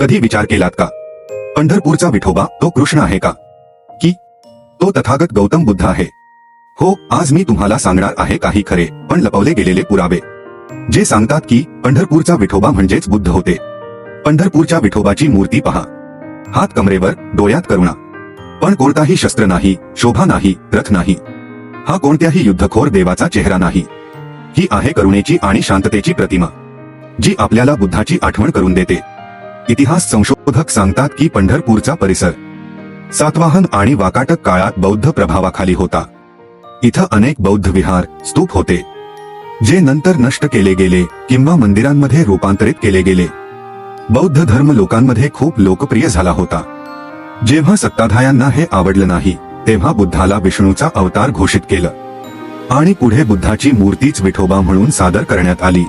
कधी विचार केलात का? पंढरपूरचा विठोबा तो कृष्ण आहे का? की? तो तथागत गौतम बुद्ध आहे. हो आज मी तुम्हाला सांगणार आहे काही खरे पण लपवले गेलेले पुरावे. जे सांगतात की पंढरपूरचा विठोबा म्हणजेच बुद्ध होते. पंढरपूरच्या विठोबाची मूर्ती पहा. हात कमरेवर डोळ्यात करुणा. पण कोणताही शस्त्र नाही शोभा नाही रथ नाही. हा कोणत्याही युद्धखोर देवाचा चेहरा नाही. ही आहे करुणेची आणि शांततेची प्रतिमा. जी आपल्याला बुद्धाची आठवण करून देते. इतिहास संशोधक सांगतात की पंढरपूरचा परिसर सातवाहन आणि वाकाटक काळात बौद्ध प्रभावाखाली होता. इथं अनेक बौद्ध विहार स्तूप होते जे नंतर नष्ट केले गेले किंवा मंदिरांमध्ये रूपांतरित केले गेले. बौद्ध धर्म लोकांमध्ये खूप लोकप्रिय झाला होता. जेव्हा सत्ताधायांना हे आवडलं नाही तेव्हा बुद्धाला विष्णूचा अवतार घोषित केलं. आणि पुढे बुद्धाची मूर्तीच विठोबा म्हणून सादर करण्यात आली.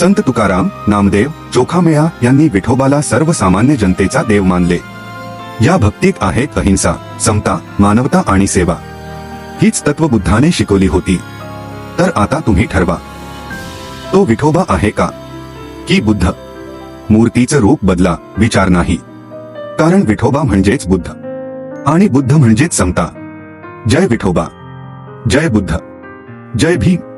संत तुकाराम नामदेव चोखामेळा यांनी विठोबाला सर्वसामान्य जनतेचा देव मानले. या भक्तीत आहेत अहिंसा समता मानवता आणि सेवा. हीच तत्व बुद्धाने शिकवली होती. तर आता तुम्ही ठरवा. तो विठोबा आहे का? की बुद्ध? मूर्तीचं रूप बदला विचार नाही. कारण विठोबा म्हणजेच बुद्ध. आणि बुद्ध म्हणजेच समता. जय विठोबा. जय बुद्ध. जय भीम.